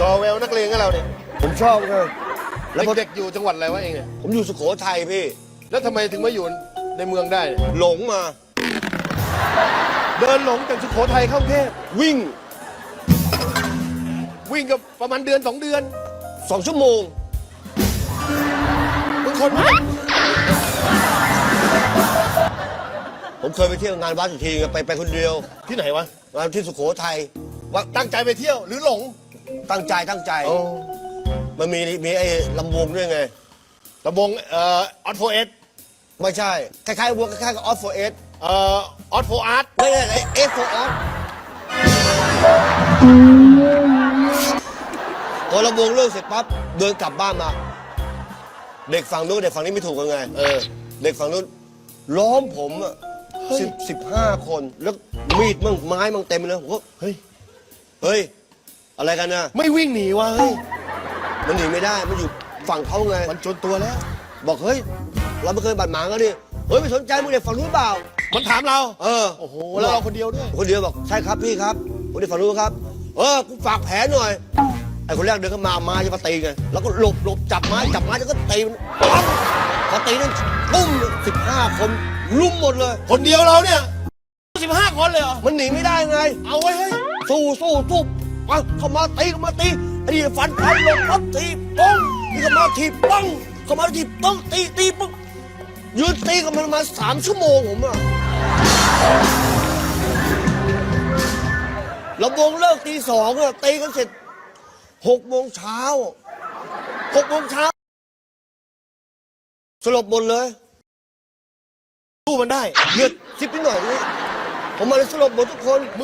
ซอเวลนักเลงกับเราเนี่ยผมชอบเลยแล้วพอเด็กๆอยู่จังหวัดอะไรวะเองเนี่ยผมอยู่สุโขทัยพี่ แล้วทำไมถึงมาอยู่ในเมืองได้เนี่ยหลงมา เดินหลงจากสุโขทัยเข้ากรุงเทพวิ่งวิ่งกับประมาณเดือนสองเดือนสองชั่วโมงมึงคนวะผมเคยไปเที่ยวงานวัดอยู่ทีนึงไปไปคนเดียวที่ไหนวะงานที่สุโขทัยว่าตั้งใจไปเที่ยวหรือหลง ตั้งใจตั้งใจ โอ้มันมีมีไอ้ลำวงด้วยไงระบงเอ่อออสโฟเอสไม่ใช่ คล้ายๆวงคล้ายๆกับออฟโฟเอสเอ่อออสโฟอาร์ตไม่ใช่ไอ้เอฟโฟออสพอลำวงเลิกเสร็จปั๊บเดินกลับบ้านมา เด็กฝั่งนู้นเด็กฝั่งนี้ไม่ถูกกันไง เออ เด็กฝั่งนู้นล้อมผมอะเฮ้ยสิบสิบห้าคน แล้วมีดมั่งไม้มั่งเต็มเลยผมก็เฮ้ย เฮ้ย อะไรกันนะไม่วิ่งหนีวะเฮ้ยมันหนีไม่ได้ มันอยู่ฝั่งเขาไง มันจนตัวแล้ว บอกเฮ้ย เราไม่เคยบาดหมางกันดิเฮ้ยไม่สนใจมึงเด็กฝั่งนู้นเปล่า มันถามเรา เออ โอ้โห แล้วเราคนเดียวด้วย คนเดียวบอกใช่ครับพี่ครับผมเด็กฝั่งนู้นครับ เออ กูฝากแผลหน่อย ไอ้คนแรกเดินเข้ามา มาจะมาตีไง แล้วก็หลบหลบจับไม้จับไม้แล้วก็ตีมันปั๊มพอตีนั่นปุ้มสิบห้าคนลุ่มหมดเลย คนเดียวเราเนี่ยสิบห้าคนเลยเหรอ มันหนีไม่ได้ไง เอาไว้เฮ้ยสู้สู้ สู้มาเข้ามาตีเข้ามาตีไอ้นี่ฟันฟันลงปั๊บตีป้องนี่เข้ามาทีป้องเข้ามาทีป้องตีตีป้องยืนตีกันมันมาสามชั่วโมงผมอะลำวงเลิกตีสองอะตีกันเสร็จหกโมงเช้าหกโมงเช้าสลบหมดเลยสู้มันได้เลือดซิบนิดหน่อยนี่ผมมาเลยสลบหมดทุกคน